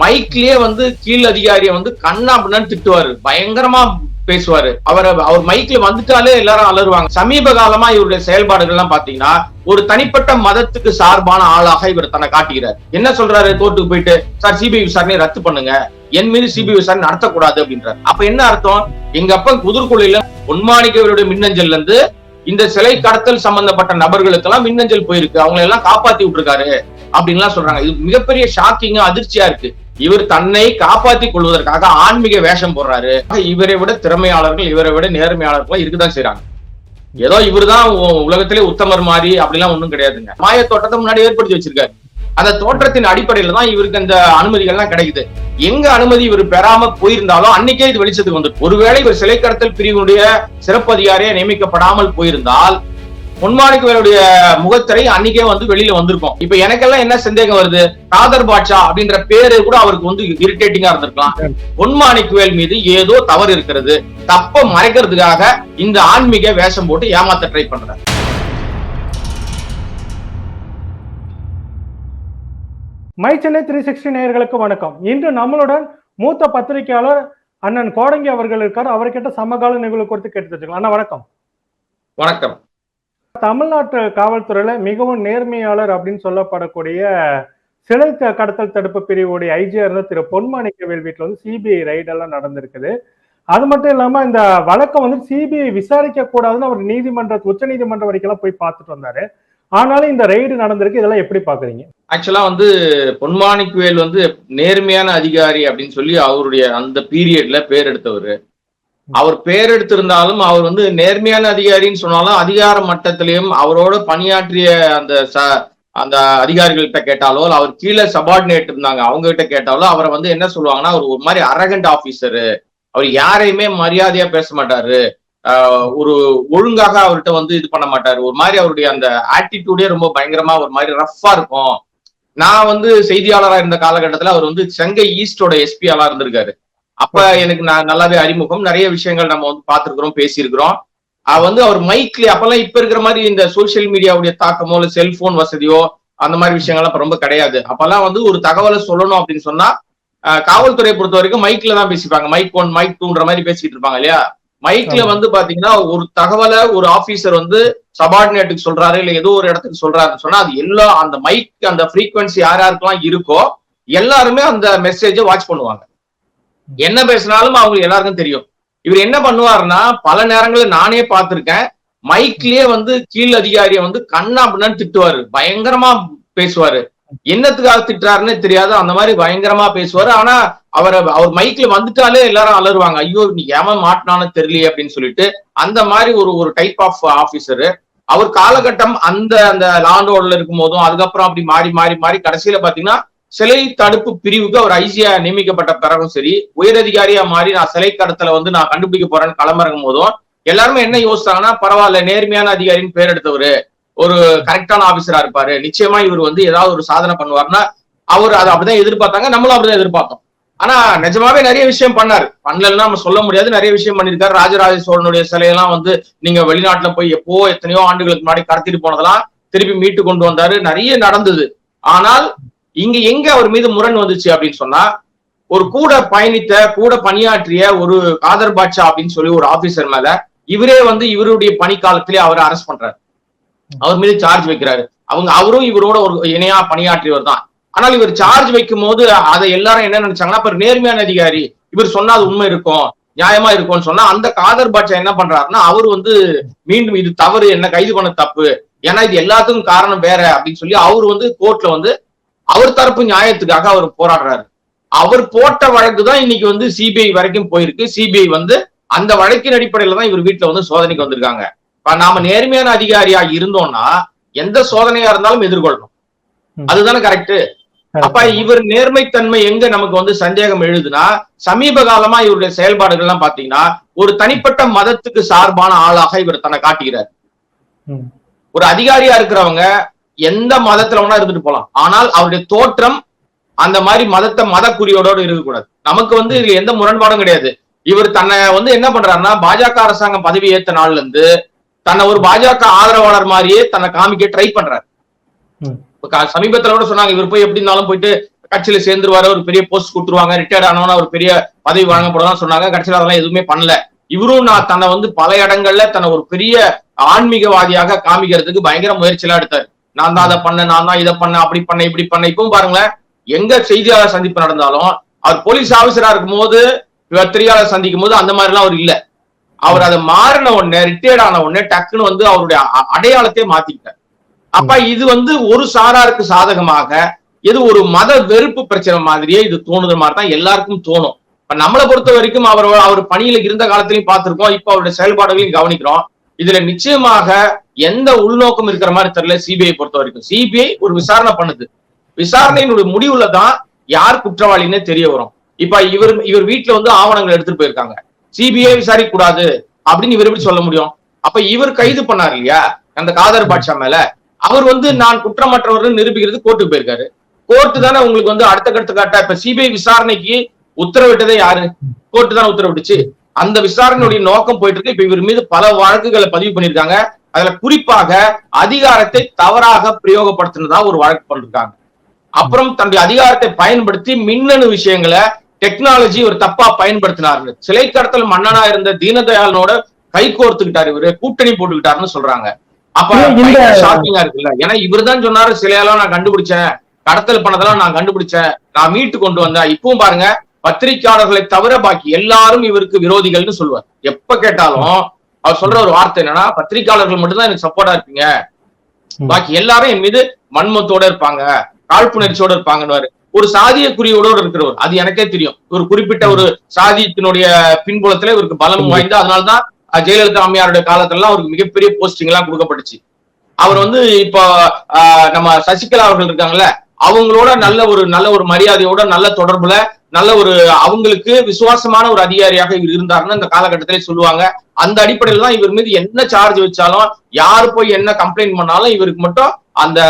மைக்லயே வந்து கீழ் அதிகாரியை வந்து கண்ணா அப்படின்னு திட்டுவாரு. பயங்கரமா பேசுவாரு. அவர் அவர் மைக்ல வந்துட்டாலே எல்லாரும் அலறுவாங்க. சமீப காலமா இவருடைய செயல்பாடுகள் எல்லாம் பாத்தீங்கன்னா ஒரு தனிப்பட்ட மதத்துக்கு சார்பான ஆளாக இவர் தன்னை காட்டுகிறார் என்ன சொல்றாரு? கோர்ட்டுக்கு போயிட்டு சார் சிபிஐ விசாரணை ரத்து பண்ணுங்க. என் மீது சிபிஐ விசாரணை நடத்தக்கூடாது அப்படின்றார். அப்ப என்ன அர்த்தம்? எங்க அப்பா குதிர்குழியில பொன்மாணிக்கவருடைய மின்னஞ்சல்ல இருந்து இந்த சிலை கடத்தல் சம்பந்தப்பட்ட நபர்களுக்கெல்லாம் மின்னஞ்சல் போயிருக்கு. அவங்களை எல்லாம் காப்பாத்தி விட்டுருக்காரு. அப்படின்லாம் சொல்றாங்க. இது மிகப்பெரிய ஷாக்கிங்கா அதிர்ச்சியா இருக்கு. இவர் தன்னை காப்பாத்திக் கொள்வதற்காக ஆன்மீக வேஷம் போடுறாரு. இவரை விட திறமையாளர்கள் இவரை விட நேர்மையாளர்கள் இருக்குதான் செய்யறாங்க ஏதோ இவர்தான் உ- உலகத்திலே உத்தமர் மாதிரி அப்படிலாம் ஒண்ணும் கிடையாதுங்க. மாய தோட்டத்தை முன்னாடி ஏற்படுத்தி வச்சிருக்காரு. அந்த தோற்றத்தின் அடிப்படையில தான் இவருக்கு அந்த அனுமதிகள்லாம் கிடைக்குது. எங்க அனுமதி இவர் பெறாம போயிருந்தாலும் அன்னைக்கே இது வெளிச்சத்துக்கு வந்து ஒருவேளை இவர் சிலை கடத்தல் பிரிவினுடைய சிறப்பு அதிகாரியை நியமிக்கப்படாமல் போயிருந்தால் பொன்மாணிக்கவேலுடைய முகத்திரை அன்னைக்கே வந்து வெளியில வந்திருக்கும். இப்ப எனக்கெல்லாம் என்ன சந்தேகம் வருது? காதர் பாட்ஷா அப்படின்ற பேரு கூட அவருக்கு வந்து இரிட்டேட்டிங்கா இருந்திருக்கலாம். பொன்மாணிக்கவேல் மீது ஏதோ தவறு இருக்கிறது. தப்ப மறைக்கிறதுக்காக இந்த ஆன்மீக வேஷம் போட்டு ஏமாத்த ட்ரை பண்றாரு. மை சென்னை த்ரீ சிக்ஸ்டி நேயர்களுக்கு வணக்கம். இன்று நம்மளுடன் மூத்த பத்திரிகையாளர் அண்ணன் கோடங்கி அவர்கள் இருக்கார். அவர்கிட்ட சமகால நிகழ்வு குறித்து கேட்டு அண்ணா வணக்கம். வணக்கம். தமிழ்நாட்டு காவல்துறையில மிகவும் நேர்மையாளர் அப்படின்னு சொல்லப்படக்கூடிய சிலை கடத்தல் தடுப்பு பிரிவுடைய ஐஜியா இருந்த திரு பொன்மாணிக்கவேல் வீட்டில் வந்து சிபிஐ ரைடெல்லாம் நடந்திருக்குது. அது மட்டும் இல்லாம இந்த வழக்கை வந்து சிபிஐ விசாரிக்க கூடாதுன்னு அவர் நீதிமன்ற உச்ச நீதிமன்றம் வரைக்கும் எல்லாம் போய் பார்த்துட்டு வந்தாரு. ஆனாலும் இந்த ரைடு நடந்திருக்கு இதெல்லாம் எப்படி பாக்குறீங்க ஆக்சுவலா வந்து பொன்மாணிக்கவேல் வந்து நேர்மையான அதிகாரி அப்படின்னு சொல்லி அவருடைய அந்த பீரியட்ல பேர் எடுத்தவர். அவர் பேர் எடுத்திருந்தாலும் அவர் வந்து நேர்மையான அதிகாரின்னு சொன்னாலும் அதிகார மட்டத்திலையும் அவரோட பணியாற்றிய அந்த ச- அந்த அதிகாரிகள்கிட்ட கேட்டாலோ அவர் கீழே சபார்டினேட் இருந்தாங்க அவங்க கிட்ட கேட்டாலோ அவரை வந்து என்ன சொல்லுவாங்கன்னா அவர் ஒரு மாதிரி அரகண்ட் ஆபீசரு அவர் யாரையுமே மரியாதையா பேச மாட்டாரு. ஒரு ஒழுங்காக அவர்கிட்ட வந்து இது பண்ண மாட்டாரு. ஒரு மாதிரி அவருடைய அந்த ஆட்டிடியூடே ரொம்ப பயங்கரமா ஒரு மாதிரி ரஃப்பா இருக்கும். நான் வந்து செய்தியாளராக இருந்த காலகட்டத்தில் அவர் வந்து செங்கை ஈஸ்டோட எஸ்பியாலா இருந்திருக்காரு. அப்ப எனக்கு நான் நல்லாவே அறிமுகம். நிறைய விஷயங்கள் நம்ம வந்து பார்த்திருக்கிறோம் பேசியிருக்கிறோம். வந்து அவர் மைக்ல அப்பெல்லாம் இப்ப இருக்கிற மாதிரி இந்த சோசியல் மீடியாவுடைய தாக்கமோ இல்ல செல்போன் வசதியோ அந்த மாதிரி விஷயங்கள்லாம் ரொம்ப கிடையாது. அப்பெல்லாம் வந்து ஒரு தகவலை சொல்லணும் அப்படின்னு சொன்னா காவல்துறையை பொறுத்த வரைக்கும் மைக்ல தான் பேசிப்பாங்க. மைக் ஒன் மைக் டூன்ற மாதிரி பேசிட்டு இருப்பாங்க இல்லையா? மைக்ல. வந்து பாத்தீங்கன்னா ஒரு தகவலை ஒரு ஆபீசர் வந்து சபார்டினேட்டுக்கு சொல்றாரு இல்ல ஏதோ ஒரு இடத்துக்கு சொல்றாருன்னு சொன்னா அது எல்லா அந்த மைக் அந்த frequency யார் யாருக்கெல்லாம் இருக்கோ எல்லாருமே அந்த மெசேஜை வாட்ச் பண்ணுவாங்க. என்ன பேசினாலும் அவங்களுக்கு எல்லாருக்கும் தெரியும். இவர் என்ன பண்ணுவாருன்னா பல நேரங்களில் நானே பார்த்திருக்கேன். மைக்லயே வந்து கீழ் அதிகாரியை வந்து கண்ணா அப்படின்னு திட்டுவாரு. பயங்கரமா பேசுவாரு. என்னத்துக்காக திட்டுறாருன்னு தெரியாது. அந்த மாதிரி பயங்கரமா பேசுவாரு. ஆனா அவரை அவர் மைக்ல வந்துட்டாலே எல்லாரும் அலறுவாங்க. ஐயோ நீ ஏமா மாட்டினான்னு தெரியலையே அப்படின்னு சொல்லிட்டு அந்த மாதிரி ஒரு ஒரு டைப் ஆஃப் ஆபீசரு அவர் காலகட்டம் அந்த அந்த லாண்டோர்ல இருக்கும் போதும் அதுக்கப்புறம் அப்படி மாறி மாறி மாறி கடைசியில பாத்தீங்கன்னா சிலை தடுப்பு பிரிவுக்கு அவர் ஐசியா நியமிக்கப்பட்ட பிறகும் சரி உயரதிகாரியா மாறி நான் சிலை கடத்தல வந்து நான் கண்டுபிடிக்க போறேன்னு களமிறங்கும் போதும் எல்லாருமே என்ன யோசிச்சாங்கன்னா பரவாயில்ல நேர்மையான அதிகாரின்னு பேர் எடுத்தவரு ஒரு கரெக்டான ஆபீசரா இருப்பாரு. நிச்சயமா இவர் வந்து ஏதாவது ஒரு சாதனை பண்ணுவாருன்னா அவர் அதை அப்படிதான் எதிர்பார்த்தாங்க. நம்மளும் அப்படிதான் எதிர்பார்த்தோம். ஆனா நிஜமாவே நிறைய விஷயம் பண்ணாரு. பண்ணலன்னா நம்ம சொல்ல முடியாது. நிறைய விஷயம் பண்ணிருக்காரு ராஜராஜ சோழனுடைய சிலையெல்லாம் வந்து நீங்க வெளிநாட்டுல போய் எப்போ எத்தனையோ ஆண்டுகளுக்கு முன்னாடி கடத்திட்டு போனதெல்லாம் திருப்பி மீட்டு கொண்டு வந்தாரு. நிறைய நடந்தது. ஆனால் இங்க எங்க அவர் மீது முரண் வந்துச்சு அப்படின்னு சொன்னா ஒரு கூட பயணித்த கூட பணியாற்றிய ஒரு காதர் பாட்சா அப்படின்னு சொல்லி ஒரு ஆபீசர் மேல இவரே வந்து இவருடைய பணிக்காலத்திலே அவரை அரெஸ்ட் பண்றாரு. அவர் மீது சார்ஜ் வைக்கிறாரு. அவங்க அவரும் இவரோட ஒரு இணையா பணியாற்றியவர் தான். ஆனால் இவர் சார்ஜ் வைக்கும் போது அதை எல்லாரும் என்ன நினைச்சாங்கன்னா இப்ப நேர்மையான அதிகாரி. இவர் சொன்னா அது உண்மை இருக்கும் நியாயமா இருக்கும்னு சொன்னா அந்த காதர் பாட்சா என்ன பண்றாருன்னா அவர் வந்து மீண்டும் இது தவறு என்ன கைது பண்ண தப்பு. ஏன்னா இது எல்லாத்துக்கும் காரணம் வேற அப்படின்னு சொல்லி அவர் வந்து கோர்ட்ல வந்து அவர் தரப்பு நியாயத்துக்காக அவர் போராடுறாரு. அவர் போட்ட வழக்கு தான் இன்னைக்கு வந்து சிபிஐ வரைக்கும் போயிருக்கு. சிபிஐ வந்து அந்த வழக்கின் அடிப்படையில தான் இவர் வீட்டுல வந்து சோதனைக்கு வந்திருக்காங்க. இப்ப நாம நேர்மையான அதிகாரியா இருந்தோம்னா எந்த சோதனையா இருந்தாலும் எதிர்கொள்ளணும். அதுதானே கரெக்ட். அப்ப இவர் நேர்மைத்தன்மை எங்க நமக்கு வந்து சந்தேகம் எழுதுனா சமீப காலமா இவருடைய செயல்பாடுகள் எல்லாம் பாத்தீங்கன்னா ஒரு தனிப்பட்ட மதத்துக்கு சார்பான ஆளாக இவர் தன்னை காட்டுகிறார். ஒரு அதிகாரியா இருக்கிறவங்க எந்த மதத்துல வேணா இருந்துட்டு போலாம். ஆனால் அவருடைய தோற்றம் அந்த மாதிரி மதத்தை மத குறியோட இருக்கக்கூடாது. நமக்கு வந்து இதுல எந்த முரண்பாடும் கிடையாது. இவர் தன்னை வந்து என்ன பண்றாருன்னா பாஜக அரசாங்கம் பதவி ஏத்த நாள்ல இருந்து தன்னை ஒரு பாஜக ஆதரவாளர் மாதிரியே தன்னை காமிக்க ட்ரை பண்றாரு. சமீபத்துல கூட சொன்னாங்க இவர் போய் எப்படி இருந்தாலும் போயிட்டு கட்சியில சேர்ந்துருவாரு ஒரு பெரிய போஸ்ட் கொடுத்துருவாங்க ரிட்டையர்ட் ஆனவன ஒரு பெரிய பதவி வழங்கப்படும் சொன்னாங்க. கட்சியில அதெல்லாம் எதுவுமே பண்ணல. இவரும் நான் தன்னை வந்து பல இடங்கள்ல தன்னை ஒரு பெரிய ஆன்மீகவாதியாக காமிக்கிறதுக்கு பயங்கர முயற்சி எல்லாம் எடுத்தாரு. நான் தான் அதை பண்ண நான் தான் இதை பண்ண அப்படி பண்ணேன் இப்படி பண்ண இப்பவும் பாருங்களேன் எங்க செய்தியாளர் சந்திப்பு நடந்தாலும் அவர் போலீஸ் ஆபீசரா இருக்கும் போது பத்திரிகையாளர் சந்திக்கும் போது அந்த மாதிரி எல்லாம் அவர் இல்ல. அவர் அதை மாறின உடனே ரிட்டையர்ட் ஆன உடனே டக்குன்னு வந்து அவருடைய அ- அடையாளத்தை மாத்திக்கிட்டார். அப்ப இது வந்து ஒரு சாராருக்கு சாதகமாக இது ஒரு மத வெறுப்பு பிரச்சனை மாதிரியே இது தோணுது மாதிரி தான் எல்லாருக்கும் தோணும். இப்ப நம்மளை பொறுத்த வரைக்கும் அவர் அவர் பணியில இருந்த காலத்திலையும் பார்த்திருக்கோம் இப்ப அவருடைய செயல்பாடுகளையும் கவனிக்கிறோம். இதுல நிச்சயமாக எந்த உள்நோக்கம் இருக்கிற மாதிரி தெரியல சிபிஐ பொறுத்த வரைக்கும். சிபிஐ ஒரு விசாரணை பண்ணுது. விசாரணையினுடைய முடிவுல தான் யார் குற்றவாளின்னு தெரிய வரும். இப்ப இவர் இவர் வீட்டுல வந்து ஆவணங்கள் எடுத்துட்டு போயிருக்காங்க. சிபிஐ விசாரிக்க கூடாது அப்படின்னு இவர் எப்படி சொல்ல முடியும்? அப்ப இவர் கைது பண்ணார் இல்லையா? அந்த காதர் பாட்சா மேல. அவர் வந்து நான் குற்றமற்றவர் நிரூபிக்கிறது கோர்ட்டுக்கு போயிருக்காரு. கோர்ட்டு தானே உங்களுக்கு வந்து அடுத்த கட்ட இப்ப சிபிஐ விசாரணைக்கு உத்தரவிட்டதே யாரு? கோர்ட்டு தான் உத்தரவிட்டுச்சு. அந்த விசாரணையுடைய நோக்கம் போயிட்டு இருக்கு இப்ப இவர் மீது பல வழக்குகளை பதிவு பண்ணிருக்காங்க அதுல குறிப்பாக அதிகாரத்தை தவறாக பிரயோகப்படுத்தினதா ஒரு வழக்கு பண்ணிருக்காங்க அப்புறம் தன்னுடைய அதிகாரத்தை பயன்படுத்தி மின்னணு விஷயங்களை டெக்னாலஜி ஒரு தப்பா பயன்படுத்தினாரு சிலை கடத்தல் மன்னனா இருந்த தீனதயாளனோட கை கோர்த்துக்கிட்டாரு இவரு. கூட்டணி போட்டுக்கிட்டாருன்னு சொல்றாங்க. அப்ப ஷாக்கிங்கா இருக்குல்ல. ஏன்னா இவர்தான் சொன்னாரு சிலையெல்லாம் நான் கண்டுபிடிச்சேன். கடத்தல் பண்ணதெல்லாம் நான் கண்டுபிடிச்சேன். நான் மீட்டு கொண்டு வந்தேன். இப்பவும் பாருங்க பத்திரிகையாளர்களை தவிர பாக்கி எல்லாரும் இவருக்கு விரோதிகள்னு சொல்லுவார். எப்ப கேட்டாலும் அவர் சொல்ற ஒரு வார்த்தை என்னன்னா பத்திரிகையாளர்கள் மட்டும்தான் எனக்கு சப்போர்ட்டா இருப்பீங்க. பாக்கி எல்லாரும் என் மீது மண்மத்தோட இருப்பாங்க. காழ்ப்புணர்ச்சியோட இருப்பாங்கன்னு ஒரு சாதிய குறியோட இருக்கிறவர். அது எனக்கே தெரியும். ஒரு குறிப்பிட்ட ஒரு சாதியத்தினுடைய பின்புலத்துல இவருக்கு பலம் வாய்ந்து அதனாலதான் ஜெயலலிதா அம்மையாருடைய காலத்துல எல்லாம் அவருக்கு மிகப்பெரிய போஸ்டிங் எல்லாம் கொடுக்கப்பட்டுச்சு. அவர் வந்து இப்போ ஆஹ், நம்ம சசிகலா அவர்கள் இருக்காங்கல்ல அவங்களோட நல்ல ஒரு நல்ல ஒரு மரியாதையோட நல்ல தொடர்புல நல்ல ஒரு அவங்களுக்கு விசுவாசமான ஒரு அதிகாரியாக இவர் இருந்தாருன்னு இந்த காலகட்டத்திலே சொல்லுவாங்க. அந்த அடிப்படையில தான் இவர் மீது என்ன சார்ஜ் வச்சாலும் யாரு போய் என்ன கம்ப்ளைண்ட் பண்ணாலும் இவருக்கு மட்டும் அந்த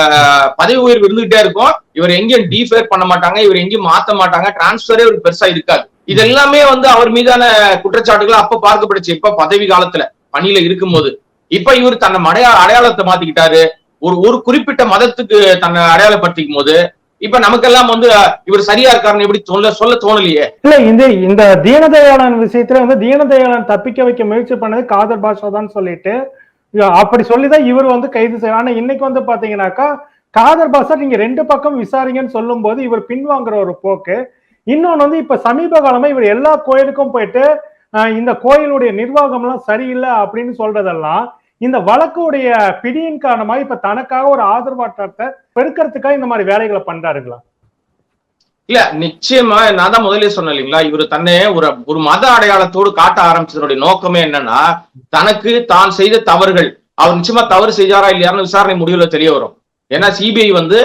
பதவி உயர்வு இருந்துகிட்டே இருக்கும். இவர் எங்கேயும் டீஃபேர் பண்ண மாட்டாங்க இவர் எங்கேயும் மாத்த மாட்டாங்க டிரான்ஸ்பரே ஒரு பெருசா இருக்காது. இது எல்லாமே வந்து அவர் மீதான குற்றச்சாட்டுகள் அப்ப பார்க்கப்படுச்சு இப்ப பதவி காலத்துல பணியில இருக்கும்போது. இப்ப இவர் தன்னை அடையா அடையாளத்தை மாத்திக்கிட்டாரு. ஒரு ஒரு குறிப்பிட்ட மதத்துக்கு தன்னை அடையாளப்படுத்திக்கும் போது இப்ப நமக்கெல்லாம் வந்து இவர் சரியா இருக்காருன்னு எப்படி சொல்ல சொல்ல தோணலையே? இல்ல இந்த இந்த தீனதயாளன் விஷயத்துல வந்து தீனதயாளன் தப்பிக்க வைக்க முயற்சி பண்ணது காதர் பாஷா தான் சொல்லிட்டு அப்படி சொல்லிதான் இவர் வந்து கைது செய்ய ஆனா இன்னைக்கு வந்து பாத்தீங்கன்னாக்கா காதர் பாஷா நீங்க ரெண்டு பக்கம் விசாரிங்கன்னு சொல்லும் போது இவர் பின்வாங்குற ஒரு போக்கு. இன்னொன்னு வந்து இப்ப சமீப காலமா இவர் எல்லா கோயிலுக்கும் போயிட்டு இந்த கோயிலுடைய நிர்வாகம் எல்லாம் சரியில்லை அப்படின்னு சொல்றதெல்லாம் இந்த வழக்குடைய பிடியின் காரணமா இப்ப தனக்காக ஒரு ஆதரவாட்டத்தை பெருக்கிறதுக்காக இந்த மாதிரி வேலைகளை பண்றாருங்களா? இல்ல நிச்சயமா நான் தான் முதலே சொன்னேன் இல்லைங்களா? இவர் தன்னை ஒரு ஒரு மத அடையாளத்தோடு காட்ட ஆரம்பிச்சதனுடைய நோக்கமே என்னன்னா தனக்கு தான் செய்த தவறுகள் அவர் நிச்சயமா தவறு செய்தாரா இல்லையான்னு விசாரணை முடிவுல தெரிய வரும். ஏன்னா சிபிஐ வந்து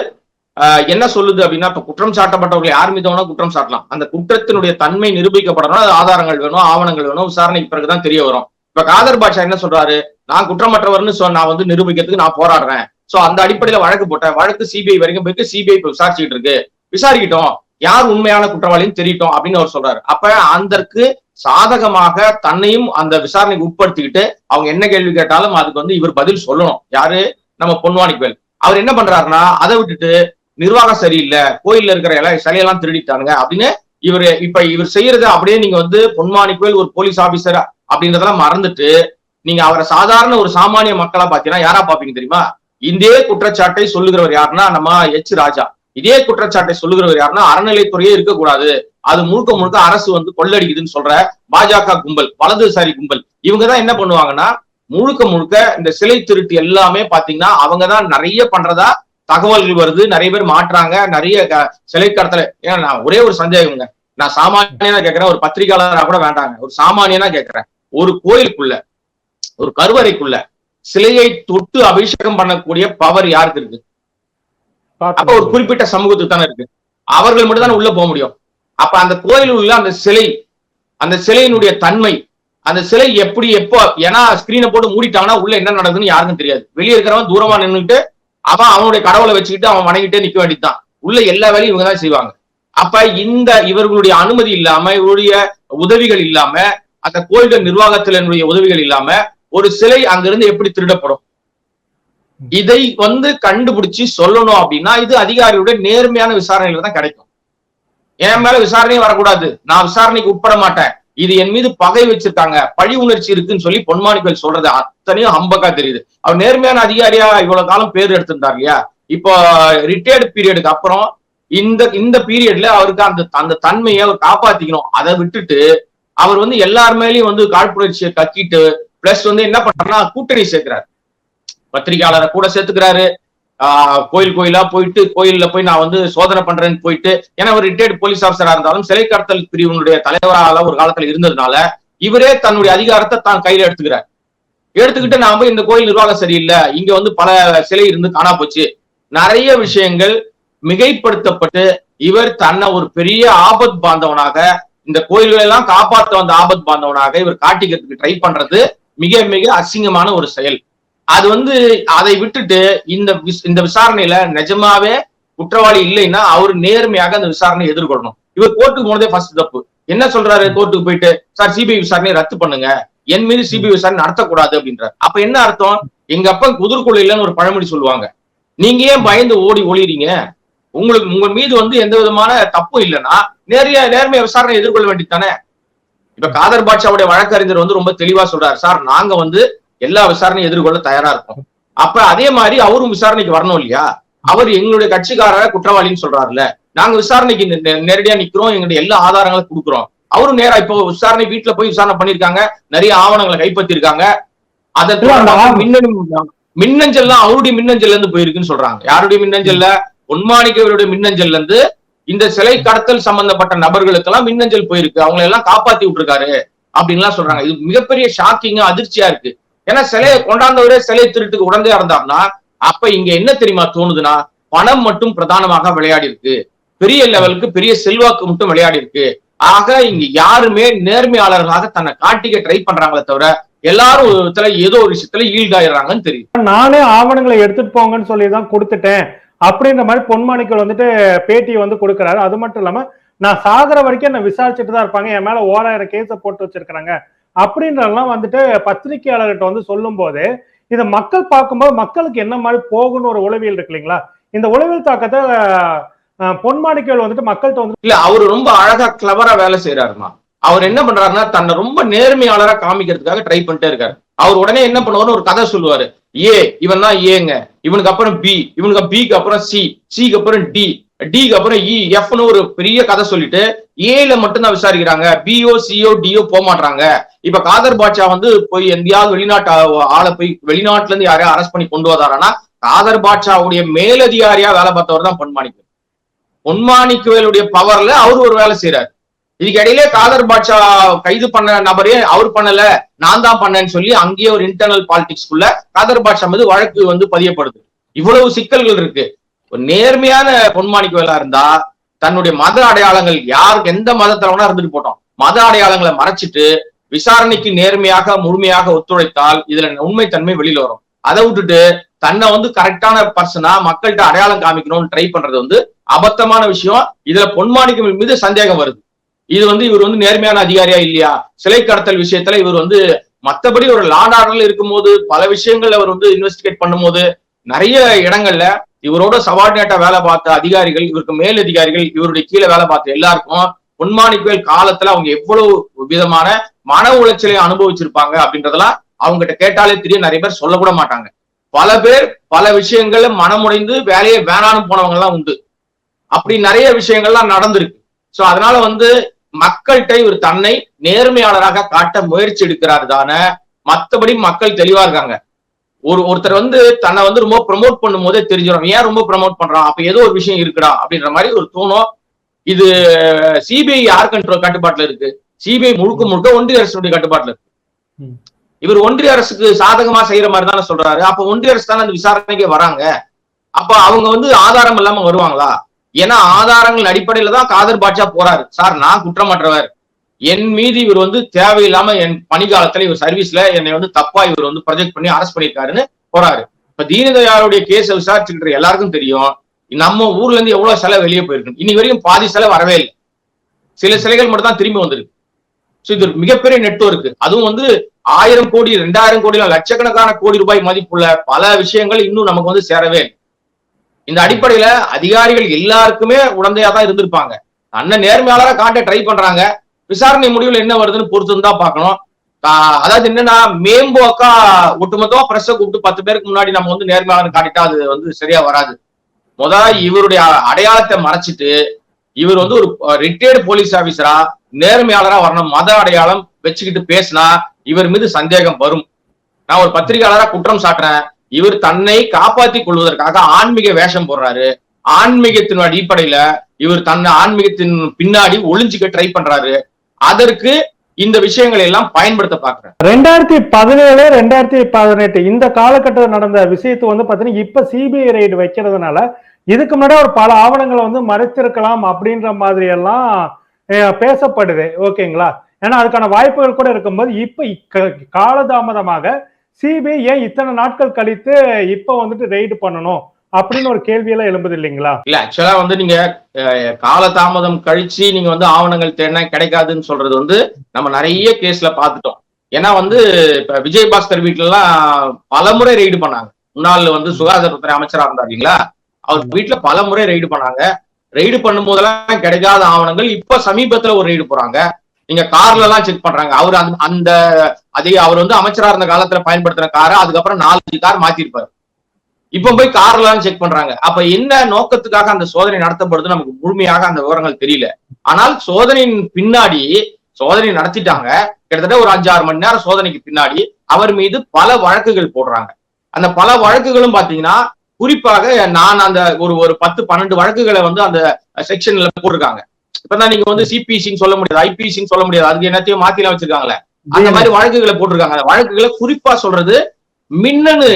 என்ன சொல்லுது அப்படின்னா இப்ப குற்றம் சாட்டப்பட்டவர்கள் யார் மீது வேணா குற்றம் சாட்டலாம். அந்த குற்றத்தினுடைய தன்மை நிரூபிக்கப்படணும் அது ஆதாரங்கள் வேணும் ஆவணங்கள் வேணும் விசாரணைக்கு பிறகுதான் தெரிய வரும். இப்ப காதர் பாட்ஷா என்ன சொல்றாரு? நான் குற்றமற்றவர்னு சொ நான் வந்து நிரூபிக்கிறதுக்கு நான் போராடுறேன். சோ அந்த அடிப்படையில வழக்கு போட்டேன். வழக்கு சிபிஐ வரைக்கும் போயிட்டு சிபிஐ இப்ப விசாரிச்சுட்டு இருக்கு. விசாரிக்கிட்டோம். யார் உண்மையான குற்றவாளின்னு தெரியட்டும் அப்படின்னு அவர் சொல்றாரு. அப்ப அதற்கு சாதகமாக தன்னையும் அந்த விசாரணைக்கு உட்படுத்திக்கிட்டு அவங்க என்ன கேள்வி கேட்டாலும் அதுக்கு வந்து இவர் பதில் சொல்லணும். யாரு? நம்ம பொன்வானிக்குவேல் அவர் என்ன பண்றாருன்னா அதை விட்டுட்டு நிர்வாகம் சரியில்லை கோயில்ல இருக்கிற எல்லாம் சிலையெல்லாம் திருடிட்டானுங்க அப்படின்னு இவர் இப்ப இவர் செய்யறது அப்படியே நீங்க வந்து பொன்மாணிக்குவேல் ஒரு போலீஸ் ஆபீசரா அப்படின்றதெல்லாம் மறந்துட்டு நீங்க அவரை சாதாரண ஒரு சாமானிய மக்களா பாத்தீங்கன்னா யாரா பாப்பீங்க தெரியுமா? இதே குற்றச்சாட்டை சொல்லுகிறவர் யாருன்னா நம்ம எச் ராஜா. இதே குற்றச்சாட்டை சொல்லுகிறவர் யாருன்னா அறநிலைத்துறையே இருக்கக்கூடாது. அது முழுக்க முழுக்க அரசு வந்து கொள்ளடிக்குதுன்னு சொல்ற பாஜக கும்பல் வலதுசாரி கும்பல். இவங்க தான் என்ன பண்ணுவாங்கன்னா முழுக்க முழுக்க இந்த சிலை திருட்டு எல்லாமே பாத்தீங்கன்னா அவங்க தான் நிறைய பண்றதா தகவல்கள் வருது. நிறைய பேர் மாற்றாங்க நிறைய க- சிலை கடத்தல. ஏன்னா நான் ஒரே ஒரு சந்தேகம்ங்க. நான் சாமானியனா கேட்கிறேன் ஒரு பத்திரிகையாளரா கூட வேண்டாங்க. ஒரு சாமானியனா கேட்கிறேன். ஒரு கோயிலுக்குள்ள ஒரு கருவறைக்குள்ள சிலையை தொட்டு அபிஷேகம் பண்ணக்கூடிய பவர் யாருக்கு இருக்கு? அப்ப ஒரு குறிப்பிட்ட சமூகத்துக்கு தானே இருக்கு. அவர்கள் மட்டும் தானே உள்ள போக முடியும். அப்ப அந்த கோயில் உள்ள அந்த சிலை அந்த சிலையினுடைய தன்மை அந்த சிலை எப்படி எப்போ ஏன்னா ஸ்கிரீனை போட்டு மூடிட்டாங்கன்னா உள்ள என்ன நடக்குதுன்னு யாருக்கும் தெரியாது. வெளியே இருக்கிறவன் தூரமா நின்னுட்டு அவன் அவனுடைய கடவுளை வச்சுக்கிட்டு அவன் வணங்கிட்டே நிக்க வேண்டியதுதான். உள்ள எல்லா வேலையும் இவங்க தான் செய்வாங்க. அப்ப இந்த இவர்களுடைய அனுமதி இல்லாம இவருடைய உதவிகள் இல்லாம அந்த கோயில்கள் நிர்வாகத்தினுடைய உதவிகள் இல்லாம ஒரு சிலை அங்கிருந்து எப்படி திருடப்படும்? இதை வந்து கண்டுபிடிச்சு சொல்லணும் அப்படின்னா இது அதிகாரியுடைய நேர்மையான விசாரணையில தான் கிடைக்கும். என் மேல விசாரணையே வரக்கூடாது. நான் விசாரணைக்கு உட்பட மாட்டேன். இது என் மீது பகை வச்சிருக்காங்க. பழி உணர்ச்சி இருக்குன்னு சொல்லி பொன்மாணிக்கல் சொல்றது அத்தனையும் ஹம்பக்கா தெரியுது. அவர் நேர்மையான அதிகாரியா இவ்வளவு காலம் பேர் எடுத்திருந்தார் இல்லையா? இப்போ ரிட்டையர்டு பீரியடுக்கு அப்புறம் இந்த இந்த பீரியட்ல அவருக்கு அந்த அந்த தன்மையை அவர் காப்பாத்திக்கணும். அதை விட்டுட்டு அவர் வந்து எல்லாருமேலயும் வந்து காழ்ப்புணர்ச்சியை கக்கிட்டு பிளஸ் வந்து என்ன பண்றாருன்னா கூட்டணி சேர்க்கிறார். பத்திரிகையாளரை கூட சேர்த்துக்கிறாரு. கோயில் கோயிலா போயிட்டு கோயில்ல போய் நான் வந்து சோதனை பண்றேன்னு போயிட்டு ஏன்னா ஒரு ரிட்டையர்டு போலீஸ் ஆஃபீஸரா இருந்தாலும் சிலை கடத்தல் பிரிவினுடைய தலைவரால ஒரு காலத்துல இருந்ததுனால இவரே தன்னுடைய அதிகாரத்தை தான் கையில எடுத்துக்கிறார். எடுத்துக்கிட்டு நான் போய் இந்த கோயில் நிர்வாகம் சரியில்லை. இங்க வந்து பல சிலை இருந்து காணா போச்சு. நிறைய விஷயங்கள் மிகைப்படுத்தப்பட்டு இவர் தன்னை ஒரு பெரிய ஆபத் பாந்தவனாக இந்த கோயில்களை எல்லாம் காப்பாற்ற வந்த ஆபத் பாந்தவனாக இவர் காட்டிக்கிறதுக்கு ட்ரை பண்றது மிக மிக அசிங்கமான ஒரு செயல். அது வந்து அதை விட்டுட்டு இந்த விஸ்- இந்த விசாரணையில நிஜமாவே குற்றவாளி இல்லைன்னா அவர் நேர்மையாக அந்த விசாரணையை எதிர்கொள்ளணும். இவர் கோர்ட்டுக்கு போனதே ஃபர்ஸ்ட் தப்பு. என்ன சொல்றாரு கோர்ட்டுக்கு போயிட்டு? சார் சிபிஐ விசாரணையை ரத்து பண்ணுங்க. என் மீது சிபிஐ விசாரணை நடத்தக்கூடாது அப்படின்றார். அப்ப என்ன அர்த்தம்? எங்க அப்பா குதிர்கொள்ள இல்லைன்னு ஒரு பழமொழி சொல்லுவாங்க. நீங்க ஏன் பயந்து ஓடி ஒளிறீங்க உங்களுக்கு உங்க மீது வந்து எந்த விதமான தப்பும் இல்லைன்னா நேரிய நேர்மைய விசாரணை எதிர்கொள்ள வேண்டியதானே இப்ப காதர் பாட்ஷாவுடைய வழக்கறிஞர் வந்து ரொம்ப தெளிவா சொல்றாரு. சார் நாங்க வந்து எல்லா விசாரணையும் எதிர்கொள்ள தயாரா இருக்கோம். அப்ப அதே மாதிரி அவரும் விசாரணைக்கு வரணும் இல்லையா? அவர் எங்களுடைய கட்சிக்காரர குற்றவாளின்னு சொல்றாருல்ல. நாங்க விசாரணைக்கு நேரடியா நிக்கிறோம். எங்களுடைய எல்லா ஆதாரங்களும் கொடுக்குறோம். அவரும் நேரா இப்போ விசாரணை வீட்டுல போய் விசாரணை பண்ணிருக்காங்க நிறைய ஆவணங்களை கைப்பற்றிருக்காங்க அதை இல்ல, அந்த தொடர்ந்து ஆவணம் மின்னணு மின்னஞ்சல்லாம் அவருடைய மின்னஞ்சல்ல இருந்து போயிருக்குன்னு சொல்றாங்க. யாருடைய மின்னஞ்சல்ல? பொன்மாணிக்கவருடைய மின்னஞ்சல்ல இருந்து இந்த சிலை கடத்தல் சம்பந்தப்பட்ட நபர்களுக்கெல்லாம் மின்னஞ்சல் போயிருக்கு. அவங்களை எல்லாம் காப்பாத்தி விட்டுருக்காரு அப்படின்லாம் சொல்றாங்க. இது மிகப்பெரிய ஷாக்கிங்கா அதிர்ச்சியா இருக்கு. ஏன்னா சிலையை கொண்டாந்தவரே சிலை திருட்டுக்கு உடந்தையா இருந்தாருன்னா அப்ப இங்க என்ன தெரியுமா தோணுதுன்னா பணம் மட்டும் பிரதானமாக விளையாடி இருக்கு பெரிய லெவலுக்கு பெரிய செல்வாக்கு மட்டும் விளையாடி இருக்கு ஆக இங்க யாருமே நேர்மையாளர்களாக தன்னை காட்டிக்க ட்ரை பண்றாங்களே தவிர எல்லாரும் ஒரு விதத்துல ஏதோ ஒரு விஷயத்துல ஈல்டாயிடுறாங்கன்னு தெரியும் நானே ஆவணங்களை எடுத்துட்டு போங்கன்னு சொல்லி தான் கொடுத்துட்டேன். அப்படின்ற மாதிரி பொன்மாணிக்கல் வந்துட்டு பேட்டியை வந்து கொடுக்குறாரு. அது மட்டும் இல்லாம நான் சாகிற வரைக்கும் என்ன விசாரிச்சுட்டு தான் இருப்பாங்க. என் மேல ஓராயிரம் கேஸை போட்டு வச்சிருக்கிறாங்க. அப்படின்றதெல்லாம் வந்துட்டு பத்திரிகையாளர்கிட்ட வந்து சொல்லும் போது இதை மக்கள் பார்க்கும்போது மக்களுக்கு என்ன மாதிரி போகணும் ஒரு உளவியல் இருக்கு இல்லைங்களா? இந்த உளவியல் தாக்கத்தை பொன்மாணிக்கல் வந்துட்டு மக்கள்கிட்ட வந்து இல்ல அவரு ரொம்ப அழகா கிளவரா வேலை செய்யறாருமா அவர் என்ன பண்றாருன்னா தன்னை ரொம்ப நேர்மையாளரா காமிக்கிறதுக்காக ட்ரை பண்ணிட்டே இருக்காரு. அவர் உடனே என்ன பண்ணுவாருன்னு ஒரு கதை சொல்லுவாரு. ஏ இவன் தான் ஏங்க. இவனுக்கு அப்புறம் பி இவனுக்கு பிக்கு அப்புறம் சி சிக்கு அப்புறம் டி டிக்கு அப்புறம் இ எஃப்னு e, ஒரு பெரிய கதை சொல்லிட்டு ஏல மட்டும்தான் விசாரிக்கிறாங்க. பிஓ சிஓ டிஓ போக மாட்டாங்க இப்ப காதர் பாட்ஷா வந்து போய் எங்கேயாவது வெளிநாட்டு ஆளை போய் வெளிநாட்டுல இருந்து யாரையும் அரெஸ்ட் பண்ணி கொண்டு வந்தாரானா காதர் பாட்ஷாவுடைய மேலதிகாரியா வேலை பார்த்தவர் தான் பொன்மாணிக்கு பொன்மாணிக்குவேலுடைய பவர்ல அவர் ஒரு வேலை செய்யறாரு இதுக்கு இடையிலே காதர் பாட்ஷா கைது பண்ண நபரே அவர் பண்ணல நான் தான் பண்ணேன்னு சொல்லி அங்கேயே ஒரு இன்டர்னல் பாலிடிக்ஸ்குள்ள காதர் பாட்ஷா மீது வழக்கு வந்து பதியப்படுது. இவ்வளவு சிக்கல்கள் இருக்கு. ஒரு நேர்மையான பொன்மாணிக்கவேலா இருந்தா தன்னுடைய மத அடையாளங்கள் யாருக்கு எந்த மதத்துல வேணா இருந்துட்டு போட்டோம். மத அடையாளங்களை மறைச்சிட்டு விசாரணைக்கு நேர்மையாக முழுமையாக ஒத்துழைத்தால் இதுல உண்மைத்தன்மை வெளியில வரும். அதை விட்டுட்டு தன்னை வந்து கரெக்டான பர்சனா மக்கள்கிட்ட அடையாளம் காமிக்கணும்னு ட்ரை பண்றது வந்து அபத்தமான விஷயம். இதுல பொன்மாணிக்கம் மீது சந்தேகம் வருது. இது வந்து இவர் வந்து நேர்மையான அதிகாரியா இல்லையா? சிலை கடத்தல் விஷயத்துல இவர் வந்து மத்தபடி ஒரு லாண்ட் ஆர்டர்ல இருக்கும்போது பல விஷயங்கள் அவர் வந்து இன்வெஸ்டிகேட் பண்ணும்போது நிறைய இடங்கள்ல இவரோட சவார்டினேட்டா வேலை பார்த்த அதிகாரிகள் இவருக்கு மேல் அதிகாரிகள் இவருடைய கீழே வேலை பார்த்த எல்லாருக்கும் பொன்மாணிக்கவேல் காலத்துல அவங்க எவ்வளவு விதமான மன உளைச்சலை அனுபவிச்சிருப்பாங்க அப்படின்றதெல்லாம் அவங்க கிட்ட கேட்டாலே தெரியும். நிறைய பேர் சொல்லக்கூட மாட்டாங்க. பல பேர் பல விஷயங்கள்ல மனமுடைந்து வேலையை வேணான்னு போனவங்க எல்லாம் உண்டு. அப்படி நிறைய விஷயங்கள்லாம் நடந்திருக்கு. சோ அதனால வந்து மக்கள்கிட்ட இவர் தன்னை நேர்மையாளராக காட்ட முயற்சி எடுக்கிறாரு தானே. மத்தபடி மக்கள் தெளிவா இருக்காங்க. ஒரு ஒருத்தர் வந்து தன்னை வந்து ரொம்ப ப்ரமோட் பண்ணும் போதே தெரிஞ்சிடும் ஏன் ரொம்ப ப்ரமோட் பண்றான்? அப்ப ஏதோ ஒரு விஷயம் இருக்குடா அப்படின்ற மாதிரி ஒரு தோணும். இது சிபிஐ யார் கண்ட்ரோல் கட்டுப்பாட்டுல இருக்கு? சிபிஐ முழுக்க முழுக்க ஒன்றிய அரசுடைய கட்டுப்பாட்டுல இருக்கு. இவர் ஒன்றிய அரசுக்கு சாதகமா செய்யற மாதிரி தானே சொல்றாரு. அப்ப ஒன்றிய அரசு தானே அந்த விசாரணைக்கு வராங்க. அப்ப அவங்க வந்து ஆதாரம் இல்லாம வருவாங்களா? ஏன்னா ஆதாரங்கள் அடிப்படையில தான் காதர் பாட்சா போறாரு. சார் நான் குற்றமற்றவர். என் மீது இவர் வந்து தேவையில்லாம என் பணிக்காலத்துல இவர் சர்வீஸ்ல என்னை வந்து தப்பா இவர் வந்து ப்ரொஜெக்ட் பண்ணி அரெஸ்ட் பண்ணியிருக்காருன்னு போறாரு. இப்ப தீனதயாளுடைய கேஸை விசாரிச்சுட்டு எல்லாருக்கும் தெரியும். நம்ம ஊர்ல இருந்து எவ்வளவு செலவு வெளியே போயிருக்கு. இன்னி வரைக்கும் பாதி சிலை வரவே இல்லை. சில சிலைகள் மட்டும் தான் திரும்பி வந்திருக்கு. ஸோ இது ஒரு மிகப்பெரிய நெட்வொர்க் அதுவும் வந்து ஆயிரம் கோடி ரெண்டாயிரம் கோடி லட்சக்கணக்கான கோடி ரூபாய் மதிப்புள்ள பல விஷயங்கள் இன்னும் நமக்கு வந்து சேரவே இல்லை. இந்த அடிப்படையில அதிகாரிகள் எல்லாருக்குமே உடந்தையா தான் இருந்திருப்பாங்க. அண்ணன் நேர்மையாளராக காட்ட ட்ரை பண்றாங்க. விசாரணை முடிவுல என்ன வருதுன்னு பொறுத்து தான் பார்க்கணும் அதாவது என்னன்னா மேம்போக்கா ஒட்டுமொத்தமா பிரஸ் கூப்பிட்டு பத்து பேருக்கு முன்னாடி நம்ம வந்து நேர்மையாளர் காட்டிட்டா அது வந்து சரியா வராது. முதல்ல இவருடைய அடையாளத்தை மறைச்சிட்டு இவர் வந்து ஒரு ரிட்டையர்டு போலீஸ் ஆபீசரா நேர்மையாளரா வரணும். மத அடையாளம் வச்சுக்கிட்டு பேசினா இவர் மீது சந்தேகம் வரும். நான் ஒரு பத்திரிகையாளரா குற்றம் சாட்டுறேன். இவர் தன்னை காப்பாத்தி கொள்வதற்காக ஆன்மீக வேஷம் போடுறாரு. ஆன்மீகத்தின் அடிப்படையில இவர் தன்னை ஆன்மீகத்தின் பின்னாடி ஒளிஞ்சிக்க ட்ரை பண்றாரு. அதற்கு இந்த விஷயங்களை எல்லாம் பயன்படுத்த பாக்குறேன் ரெண்டாயிரத்தி பதினேழு ரெண்டாயிரத்தி பதினெட்டு இந்த காலகட்டத்தில் நடந்த விஷயத்தை வந்து பாத்தீங்கன்னா இப்ப சிபிஐ ரைடு வைக்கிறதுனால இதுக்கு முன்னாடி ஒரு பல ஆவணங்களை வந்து மறைச்சிருக்கலாம் அப்படின்ற மாதிரி எல்லாம் பேசப்படுது. ஓகேங்களா? ஏன்னா அதுக்கான வாய்ப்புகள் கூட இருக்கும்போது இப்ப காலதாமதமாக சிபிஐ ஏன் இத்தனை நாட்கள் கழித்து இப்ப வந்துட்டு ரெய்டு பண்ணணும் அப்படின்னு ஒரு கேள்வியெல்லாம் எழும்புது இல்லைங்களா? இல்ல ஆக்சுவலா வந்து நீங்க காலதாமதம் கழிச்சு நீங்க வந்து ஆவணங்கள் தேடினா கிடைக்காதுன்னு சொல்றது வந்து நம்ம நிறைய கேஸ்ல பார்த்துட்டோம். ஏன்னா வந்து இப்ப விஜய் பாஸ்கர் வீட்டுல எல்லாம் பலமுறை ரெய்டு பண்ணாங்க. முன்னாள் வந்து சுகாதாரத்துறை அமைச்சரா இருந்தார் இல்லைங்களா? அவர் வீட்டுல பலமுறை ரெய்டு பண்ணாங்க. ரெய்டு பண்ணும்போதெல்லாம் கிடைக்காத ஆவணங்கள் இப்ப சமீபத்துல ஒரு ரெய்டு போறாங்க. நீங்க கார்ல எல்லாம் செக் பண்றாங்க. அவர் அந்த- அந்த அதே அவர் வந்து அமைச்சரா இருந்த காலத்துல பயன்படுத்தின காரை அதுக்கப்புறம் நாலஞ்சு கார் மாத்திருப்பாரு. இப்ப போய் கார்ல எல்லாம் செக் பண்றாங்க. அப்ப என்ன நோக்கத்துக்காக அந்த சோதனை நடத்தப்படுது நமக்கு முழுமையாக அந்த விவரங்கள் தெரியல. ஆனால் சோதனையின் பின்னாடி சோதனை நடத்திட்டாங்க. கிட்டத்தட்ட ஒரு அஞ்சாறு மணி நேரம் சோதனைக்கு பின்னாடி அவர் மீது பல வழக்குகள் போடுறாங்க. அந்த பல வழக்குகளும் பாத்தீங்கன்னா குறிப்பாக நான் அந்த ஒரு ஒரு பத்து பன்னெண்டு வழக்குகளை வந்து அந்த செக்ஷன்ல போட்டிருக்காங்க. இப்பதான் நீங்க வந்து சிபிசின்னு சொல்ல முடியாது ஐபிசின்னு சொல்ல முடியாது. அதுக்கு என்னத்தையும் மாத்திலாம் வச்சிருக்காங்களே. அந்த மாதிரி வழக்குகளை போட்டிருக்காங்க. அந்த வழக்குகளை குறிப்பா சொல்றது மின்னணு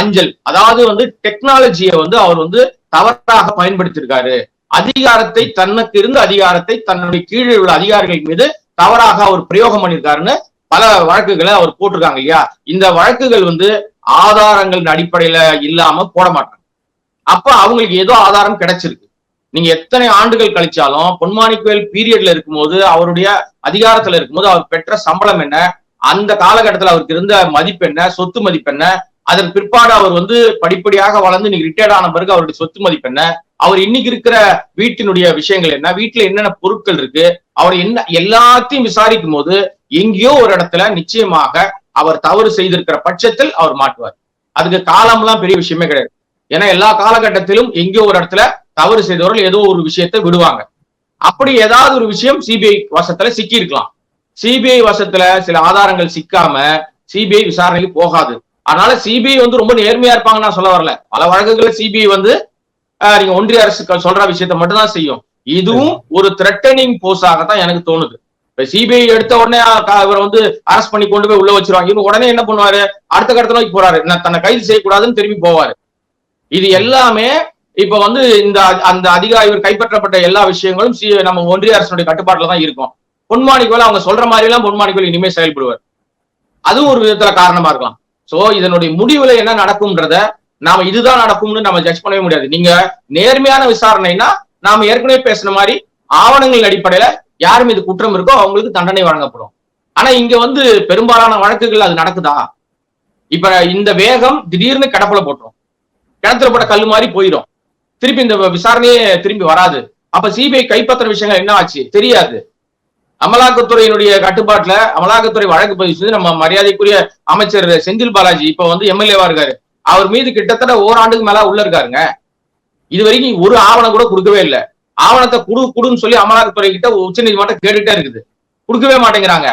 அஞ்சல். அதாவது வந்து டெக்னாலஜியை வந்து அவர் வந்து தவறாக பயன்படுத்தியிருக்காரு அதிகாரத்தை தனக்கு இருந்த அதிகாரத்தை தன்னுடைய கீழே உள்ள அதிகாரிகள் மீது தவறாக அவர் பிரயோகம் பண்ணியிருக்காருன்னு பல வழக்குகளை அவர் போட்டிருக்காங்க இல்லையா? இந்த வழக்குகள் வந்து ஆதாரங்களின் அடிப்படையில இல்லாம போட மாட்டாங்க அப்ப அவங்களுக்கு ஏதோ ஆதாரம் கிடைச்சிருக்கு. நீங்க எத்தனை ஆண்டுகள் கழிச்சாலும் பொன்மாணிக்குவேல் பீரியட்ல இருக்கும்போது அவருடைய அதிகாரத்துல இருக்கும்போது அவர் பெற்ற சம்பளம் என்ன? அந்த காலகட்டத்துல அவருக்கு இருந்த மதிப்பு என்ன? சொத்து மதிப்பு என்ன? அதன் பிற்பாடு அவர் வந்து படிப்படியாக வளர்ந்து நீங்க ரிட்டையர்ட் ஆன பிறகு அவருடைய சொத்து மதிப்பு என்ன? அவர் இன்னைக்கு இருக்கிற வீட்டினுடைய விஷயங்கள் என்ன? வீட்டுல என்னென்ன பொருட்கள் இருக்கு? அவர் என்ன எல்லாத்தையும் விசாரிக்கும் போது எங்கேயோ ஒரு இடத்துல நிச்சயமாக அவர் தவறு செய்திருக்கிற பட்சத்தில் அவர் மாட்டுவார். அதுக்கு காலம்லாம் பெரிய விஷயமே கிடையாது. ஏன்னா எல்லா காலகட்டத்திலும் எங்கேயோ ஒரு இடத்துல தவறு செய்தவர்கள் ஏதோ ஒரு விஷயத்தை விடுவாங்க. அப்படி ஏதாவது ஒரு விஷயம் சிபிஐ வசத்துல சிக்கி இருக்கலாம் சிபிஐ வசத்துல சில ஆதாரங்கள் சிக்காம சிபிஐ விசாரணைக்கு போகாது. அதனால சிபிஐ வந்து ரொம்ப நேர்மையா இருப்பாங்க நான் சொல்ல வரல. பல வழக்குகளை சிபிஐ வந்து நீங்க ஒன்றிய அரசு க- சொல்ற விஷயத்த மட்டும்தான் செய்யும். இதுவும் ஒரு த்ரெட்டனிங் போஸாக தான் எனக்கு தோணுது. இப்ப சிபிஐ எடுத்த உடனே இவரை வந்து அரெஸ்ட் பண்ணி கொண்டு போய் உள்ள வச்சிருவாங்க. இவங்க உடனே என்ன பண்ணுவாரு? அடுத்த கட்டத்தை நோக்கி போறாரு. நான் தன்னை கைது செய்யக்கூடாதுன்னு திரும்பி போவாரு. இது எல்லாமே இப்ப வந்து இந்த அந்த அதிகாரி இவர் கைப்பற்றப்பட்ட எல்லா விஷயங்களும் சி- நம்ம ஒன்றிய அரசனுடைய கட்டுப்பாட்டுல தான் இருக்கும். பொன்மாணிக்கோல அவங்க சொல்ற மாதிரி எல்லாம் பொன்மாணிக்கோல் இனிமே செயல்படுவார். அதுவும் ஒரு விதத்துல காரணமா இருக்கலாம். சோ இதனுடைய முடிவுல என்ன நடக்கும்ன்றத நாம இதுதான் நடக்கும்னு நம்ம ஜட்ஜ் பண்ணவே முடியாது. நீங்க நேர்மையான விசாரணைனா நாம ஏற்கனவே பேசின மாதிரி ஆவணங்களின் அடிப்படையில யார் மீது குற்றம் இருக்கோ அவங்களுக்கு தண்டனை வழங்கப்படும். ஆனா இங்க வந்து பெரும்பாலான வழக்குகள் அது நடக்குதா? இப்ப இந்த வேகம் திடீர்னு கிடப்புல போட்டுரும். கிணத்துல போட்ட கல் மாதிரி போயிடும் திருப்பி இந்த விசாரணையே திரும்பி வராது. அப்ப சிபிஐ கைப்பற்ற விஷயங்கள் என்ன ஆச்சு? தெரியாது. அமலாக்கத்துறையினுடைய கட்டுப்பாட்டுல அமலாக்கத்துறை வழக்கு பதிவு செஞ்சு நம்ம மரியாதைக்குரிய அமைச்சர் செந்தில் பாலாஜி இப்ப வந்து எம்எல்ஏவா இருக்காரு. அவர் மீது கிட்டத்தட்ட ஓராண்டுக்கு மேல உள்ள இருக்காருங்க. இது வரைக்கும் ஒரு ஆவணம் கூட கொடுக்கவே இல்லை. ஆவணத்தை குடு குடுன்னு சொல்லி அமலாக்கத்துறை கிட்ட உச்ச நீதிமன்றம் கேட்டுட்டே இருக்குது. கொடுக்கவே மாட்டேங்கிறாங்க.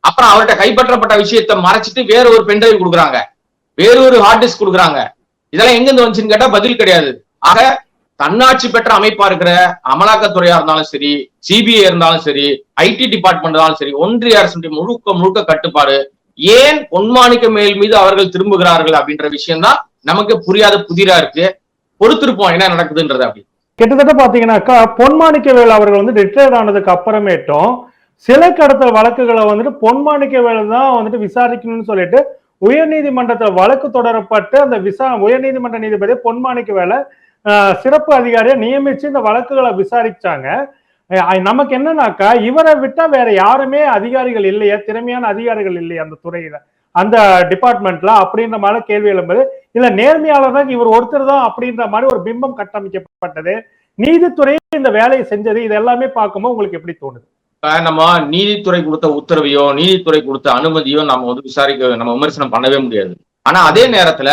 அப்புறம் அவர்கிட்ட கைப்பற்றப்பட்ட விஷயத்தை மறைச்சிட்டு வேற ஒரு பென்டிரைவ் கொடுக்குறாங்க. வேற ஒரு ஹார்ட் டிஸ்க் கொடுக்குறாங்க. இதெல்லாம் எங்க இருந்து வந்துச்சுன்னு கேட்டா பதில் கிடையாது. ஆக தன்னாட்சி பெற்ற அமைப்பா இருக்கிற அமலாக்கத்துறையா இருந்தாலும் சரி சிபிஐ இருந்தாலும் சரி ஐடி டிபார்ட்மெண்ட் இருந்தாலும் சரி ஒன்றிய அரசுடைய முழுக்க முழுக்க கட்டுப்பாடு. ஏன் பொன்மாணிக்க மேல் மீது அவர்கள் திரும்புகிறார்கள் அப்படின்ற விஷயம் தான் நமக்கு புரியாத புதிரா இருக்கு. பொறுத்திருப்போம் என்ன நடக்குதுன்றது அப்படி. கிட்டத்தட்ட பாத்தீங்கன்னாக்கா பொன்மாணிக்கவேல் அவர்கள் வந்து ரிட்டையர்ட் ஆனதுக்கு அப்புறமேட்டும் சில கடத்தல் வழக்குகளை வந்துட்டு பொன்மாணிக்கவேல் தான் வந்துட்டு விசாரிக்கணும்னு சொல்லிட்டு உயர்நீதிமன்றத்தில் வழக்கு தொடரப்பட்டு அந்த விசா உயர்நீதிமன்ற நீதிபதி பொன்மாணிக்கவேலை சிறப்பு அதிகாரியை நியமிச்சு இந்த வழக்குகளை விசாரிச்சாங்க. நமக்கு என்னன்னாக்கா இவரை விட்டா வேற யாருமே அதிகாரிகள் இல்லையா திறமையான அதிகாரிகள் இல்லையா அந்த துறையில. அந்த டிபார்ட்மெண்ட்ல அப்படின்ற மாதிரி கேள்வி எழும்புது. இல்ல நேர்மையாளர் தான் இவர் ஒருத்தர் தான் அப்படின்ற மாதிரி ஒரு பிம்பம் கட்டமைக்கப்பட்டது. நீதித்துறை இந்த வேலையை செஞ்சது இது எல்லாமே பார்க்கும்போது உங்களுக்கு எப்படி தோணுது? நம்ம நீதித்துறை கொடுத்த உத்தரவையோ நீதித்துறை கொடுத்த அனுமதியோ நம்ம வந்து விசாரிக்க நம்ம விமர்சனம் பண்ணவே முடியாது. ஆனா அதே நேரத்துல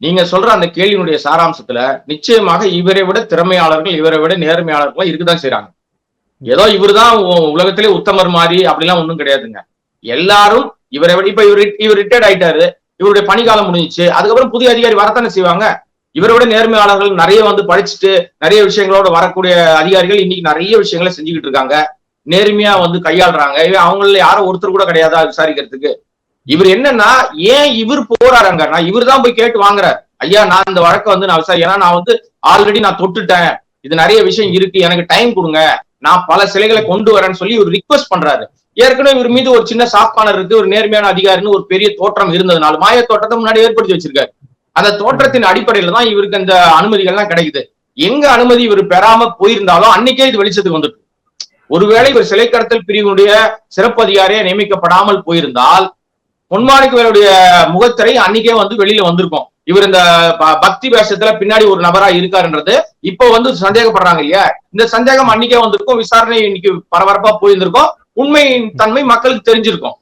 நீங்க சொல்ற அந்த கேள்வியினுடைய சாராம்சத்துல நிச்சயமாக இவரை விட திறமையாளர்கள் இவரை விட நேர்மையாளர்கள் இருக்குதான் செய்யறாங்க ஏதோ இவர்தான் உ- உலகத்திலே உத்தமர் மாதிரி அப்படிலாம் ஒன்றும் கிடையாதுங்க. எல்லாரும் இவரை விட இப்ப இவர் இவர் ரிட்டையர்ட் ஆயிட்டாரு இவருடைய பணிக்காலம் முடிஞ்சிச்சு அதுக்கப்புறம் புதிய அதிகாரி வரத்தானே செய்வாங்க? இவரை விட நேர்மையாளர்கள் நிறைய வந்து படிச்சுட்டு நிறைய விஷயங்களோட வரக்கூடிய அதிகாரிகள் இன்னைக்கு நிறைய விஷயங்களை செஞ்சுக்கிட்டு இருக்காங்க. நேர்மையா வந்து கையாளுறாங்க. இவன் அவங்கள யாரும் ஒருத்தர் கூட கிடையாதா விசாரிக்கிறதுக்கு? இவர் என்னன்னா ஏன் இவர் போறாருங்க? நான் இவர் தான் போய் கேட்டு வாங்குறாரு ஐயா நான் இந்த வழக்கை வந்து நான் விசாரி ஏன்னா நான் வந்து ஆல்ரெடி நான் தொட்டுட்டேன். இது நிறைய விஷயம் இருக்கு. எனக்கு டைம் கொடுங்க. நான் பல சிலைகளை கொண்டு வரேன்னு சொல்லி இவர் ரிக்வஸ்ட் பண்றாரு. ஏற்கனவே இவர் மீது ஒரு சின்ன சாஃப்ட் இருக்கு. ஒரு நேர்மையான அதிகாரின்னு ஒரு பெரிய தோற்றம் இருந்ததுனால மாய தோற்றத்தை முன்னாடி ஏற்படுத்தி வச்சிருக்காரு. அந்த தோற்றத்தின் அடிப்படையில தான் இவருக்கு அந்த அனுமதிகள்லாம் கிடைக்குது. எங்க அனுமதி இவர் பெறாம போயிருந்தாலும் அன்னைக்கே இது வெளிச்சத்துக்கு வந்துட்டு. ஒருவேளை இவர் சிலை கடத்தல் பிரிவினுடைய சிறப்பு அதிகாரியா நியமிக்கப்படாமல் போயிருந்தால் பொன்மாணிக்கவேலுடைய முகத்திரை அன்னைக்கே வந்து வெளியில வந்திருக்கும். இவர் இந்த ப- பக்தி வேஷத்துல பின்னாடி ஒரு நபரா இருக்காருன்றது இப்போ வந்து சந்தேகப்படுறாங்க இல்லையா? இந்த சந்தேகம் அன்னைக்கே வந்திருக்கும் விசாரணை இன்னைக்கு பரபரப்பா போயிருந்திருக்கும். உண்மையின் தன்மை மக்களுக்கு தெரிஞ்சிருக்கும்.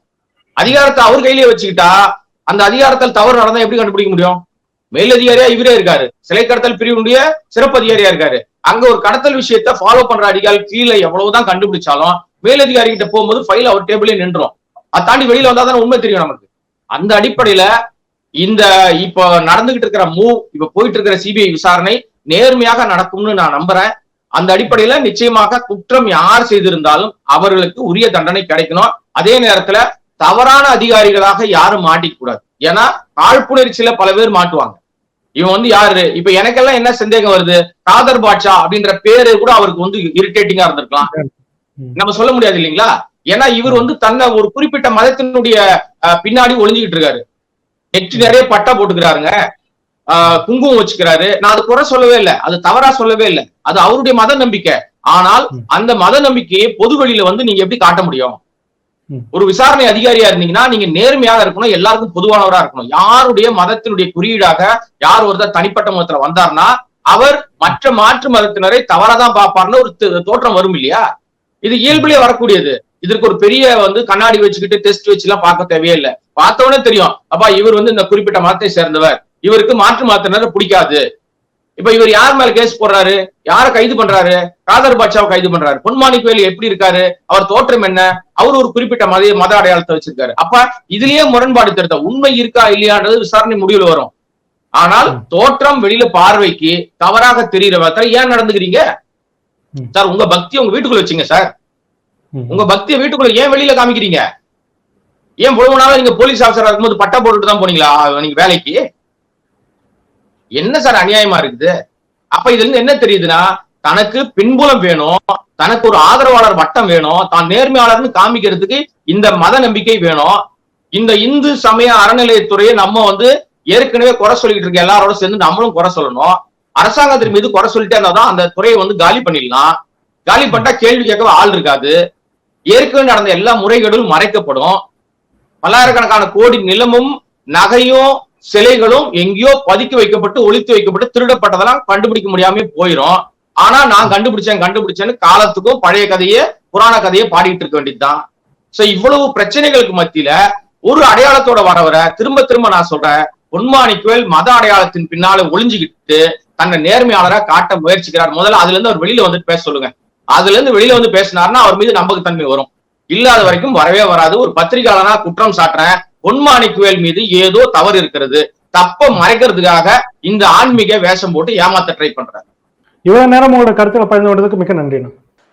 அதிகாரத்தை அவர் கையிலேயே வச்சுக்கிட்டா அந்த அதிகாரத்தில் தவறு நடந்தா எப்படி கண்டுபிடிக்க முடியும்? மேலதிகாரியா இவரே இருக்காரு. சிலை கடத்தல் பிரிவுடைய சிறப்பு அதிகாரியா இருக்காரு. அங்க ஒரு கடத்தல் விஷயத்த ஃபாலோ பண்ற அதிகாரி கீழே எவ்வளவுதான் கண்டுபிடிச்சாலும் மேலதிகாரி கிட்ட போகும்போது ஃபைல் அவர் டேபிளே நின்றோம் அதை தாண்டி வெளியில வந்தா தானே உண்மை தெரியும் நமக்கு. அந்த அடிப்படையில இந்த இப்போ நடந்துகிட்டு இருக்கிற மூவ் இப்ப போயிட்டு இருக்கிற சிபிஐ விசாரணை நேர்மையாக நடக்கும்னு நான் நம்புறேன். அந்த அடிப்படையில நிச்சயமாக குற்றம் யார் செய்திருந்தாலும் அவர்களுக்கு உரிய தண்டனை கிடைக்கணும். அதே நேரத்துல தவறான அதிகாரிகளாக யாரும் மாட்டிக்க கூடாது. ஏன்னா காழ்ப்புணர்ச்சியில பல பேர் மாட்டுவாங்க. இவன் வந்து யாரு? இப்ப எனக்கெல்லாம் என்ன சந்தேகம் வருது? காதர் பாட்ஷா அப்படின்ற பேரு கூட அவருக்கு வந்து இரிட்டேட்டிங்கா இருந்திருக்கலாம். நம்ம சொல்ல முடியாது இல்லைங்களா? ஏன்னா இவர் வந்து தன்னை ஒரு குறிப்பிட்ட மதத்தினுடைய பின்னாடி ஒளிஞ்சுக்கிட்டு இருக்காரு. நெற்றி நிறைய பட்டா போட்டுக்கிறாருங்க. குங்குமம் வச்சுக்கிறாரு. நான் அது குறை சொல்லவே இல்லை. அது தவறா சொல்லவே இல்லை. அது அவருடைய மத நம்பிக்கை. ஆனால். அந்த மத நம்பிக்கையை பொது வெளியில வந்து நீங்க எப்படி காட்ட முடியும். ஒரு விசாரணை அதிகாரியா இருந்தீங்கன்னா நீங்க நேர்மையாக இருக்கணும் எல்லாருக்கும் பொதுவானவரா இருக்கணும். யாருடைய மதத்தினுடைய குறியீடாக யார் ஒருத்தர் தனிப்பட்ட மதத்துல வந்தார்னா அவர் மற்ற மாற்று மதத்தினரை தவறாதான் பார்ப்பார்னு ஒரு தோற்றம் வரும் இல்லையா? இது இயல்புலயே வரக்கூடியது. இதற்கு ஒரு பெரிய வந்து கண்ணாடி வச்சுக்கிட்டு டெஸ்ட் வச்சு எல்லாம் பார்க்க தேவையே இல்லை பார்த்தவொடனே தெரியும் அப்பா இவர் வந்து இந்த குறிப்பிட்ட மதத்தை சேர்ந்தவர். இவருக்கு மாற்று மதத்தினரை பிடிக்காது. இப்ப இவர் யார் மேல கேஸ் போடுறாரு? யாரை கைது பண்றாரு? காதர் பாட்சாவை கைது பண்றாரு. பொன்மாணிக்கவேலு எப்படி இருக்காரு? அவர் தோற்றம் என்ன? அவர் ஒரு குறிப்பிட்ட மத மத அடையாளத்தை வச்சிருக்காரு. அப்ப இதுலயே முரண்பாடு தெரியுது? உண்மை இருக்கா இல்லையான்றது விசாரணை முடிவுல வரும். ஆனால் தோற்றம் வெளியில பார்வைக்கு தவறாக தெரிகிற விதத்துல ஏன் நடந்துக்கிறீங்க. சார் உங்க பக்தி உங்க வீட்டுக்குள்ள வச்சுங்க சார். உங்க பக்தியை வீட்டுக்குள்ள ஏன் வெளியில காமிக்கிறீங்க? ஏன் முழு நீங்க போலீஸ் ஆஃபீஸரா இருக்கும்போது பட்டா போட்டுட்டு தான் போனீங்களா? நீங்க வேலைக்கு? என்ன சார் அநியாயமா இருக்குது? அப்ப இதுல இருந்து என்ன தெரியுதுன்னா தனக்கு பின்புலம் வேணும் தனக்கு ஒரு ஆதரவாளர் வட்டம் வேணும் தான் நேர்மையாளர்னு காமிக்கிறதுக்கு இந்த மத நம்பிக்கை வேணும். இந்த இந்து சமய அறநிலையத்துறையை நம்ம வந்து ஏற்கனவே குறை சொல்லிட்டு இருக்க எல்லாரோட சேர்ந்து நம்மளும் குறை சொல்லணும். அரசாங்கத்தின் மீது குறை சொல்லிட்டே இருந்தாதான் அந்த துறையை வந்து காலி பண்ணிடலாம். காலி பண்ணா கேள்வி கேட்க ஆள் இருக்காது. ஏற்கனவே நடந்த எல்லா முறைகளும் மறைக்கப்படும். பல்லாயிரக்கணக்கான கோடி நிலமும் நகையும் சிலைகளும் எங்கேயோ பதுக்கி வைக்கப்பட்டு ஒழித்து வைக்கப்பட்டு திருடப்பட்டதெல்லாம் கண்டுபிடிக்க முடியாம போயிரும். ஆனா நான் கண்டுபிடிச்சேன் கண்டுபிடிச்சேன்னு காலத்துக்கும் பழைய கதையே புராண கதையை பாடிட்டு இருக்க வேண்டியதுதான். சோ இவ்வளவு பிரச்சனைகளுக்கு மத்தியில ஒரு அடையாளத்தோட வரவரை திரும்ப திரும்ப நான் சொல்றேன் பொன்மாணிக்குவேல் மத அடையாளத்தின் பின்னால ஒளிஞ்சுக்கிட்டு தன்னை நேர்மையாளரா காட்ட முயற்சிக்கிறார். முதல்ல அதுல இருந்து அவர் வெளியில வந்துட்டு பேச சொல்லுங்க. அதுல இருந்து வெளியில வந்து பேசினாருன்னா அவர் மீது நம்பகத்தன்மை வரும். இல்லாத வரைக்கும் வரவே வராது. ஒரு பத்திரிகையாளனா குற்றம் சாட்டுறேன். பொன்மாணிக்குவேல் மீது ஏதோ தவறு இருக்கிறது. தப்ப மறைக்கிறதுக்காக இந்த ஆன்மீக வேஷம் போட்டு ஏமாத்த ட்ரை பண்றாரு. இவ்வளவு நேரம் உங்களோட கருத்துல பகிர்ந்து கொண்டதுக்கு மிக்க நன்றிண்ணா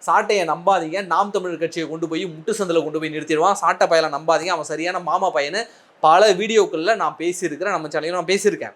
சாட்டையை நம்பாதீங்க. நாம் தமிழர் கட்சியை கொண்டு போய் முட்டு சந்தில் கொண்டு போய் நிறுத்திடுவான். சாட்டை பயலை நம்பாதீங்க. அவன் சரியான மாமா பையனு பல வீடியோக்களில் நான் பேசியிருக்கிறேன். நம்ம சேனலையும் நான் பேசியிருக்கேன்.